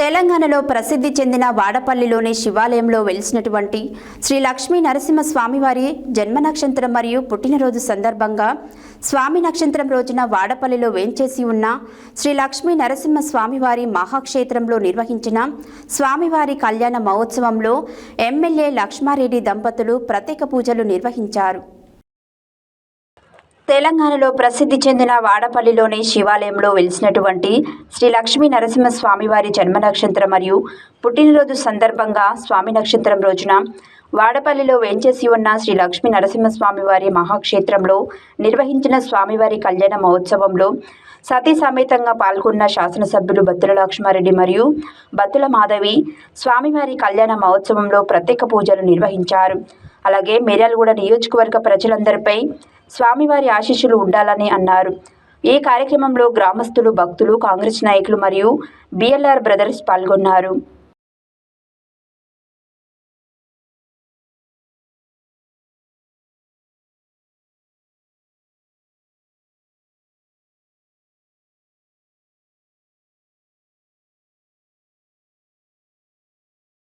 తెలంగాణలో ప్రసిద్ధి చెందిన వాడపల్లిలోని శివాలయంలో వెలిసినటువంటి శ్రీ లక్ష్మీ నరసింహ స్వామివారి జన్మ నక్షత్రం మరియు పుట్టినరోజు సందర్భంగా స్వామి నక్షత్రం రోజున వాడపల్లిలో వేంచేసి ఉన్న శ్రీ లక్ష్మీ నరసింహ స్వామివారి మహాక్షేత్రంలో నిర్వహించిన స్వామివారి కళ్యాణ మహోత్సవంలో ఎమ్మెల్యే లక్ష్మారెడ్డి దంపతులు ప్రత్యేక పూజలు నిర్వహించారు. తెలంగాణలో ప్రసిద్ధి చెందిన వాడపల్లిలోని శివాలయంలో వెలిసినటువంటి శ్రీ లక్ష్మీ నరసింహ స్వామివారి జన్మ నక్షత్రం మరియు పుట్టినరోజు సందర్భంగా స్వామి నక్షత్రం రోజున వాడపల్లిలో వేంచేసి ఉన్న శ్రీ లక్ష్మీ నరసింహస్వామివారి మహాక్షేత్రంలో నిర్వహించిన స్వామివారి కళ్యాణ మహోత్సవంలో సతీ సమేతంగా పాల్గొన్న శాసనసభ్యులు బత్తుల లక్ష్మారెడ్డి మరియు బత్తుల మాధవి స్వామివారి కళ్యాణ మహోత్సవంలో ప్రత్యేక పూజలు నిర్వహించారు. అలాగే మిర్యాలగూడ నియోజకవర్గ ప్రజలందరిపై స్వామివారి ఆశీస్సులు ఉండాలని అన్నారు. ఈ కార్యక్రమంలో గ్రామస్తులు భక్తులు కాంగ్రెస్ నాయకులు మరియు బిఎల్ఆర్ బ్రదర్స్ పాల్గొన్నారు.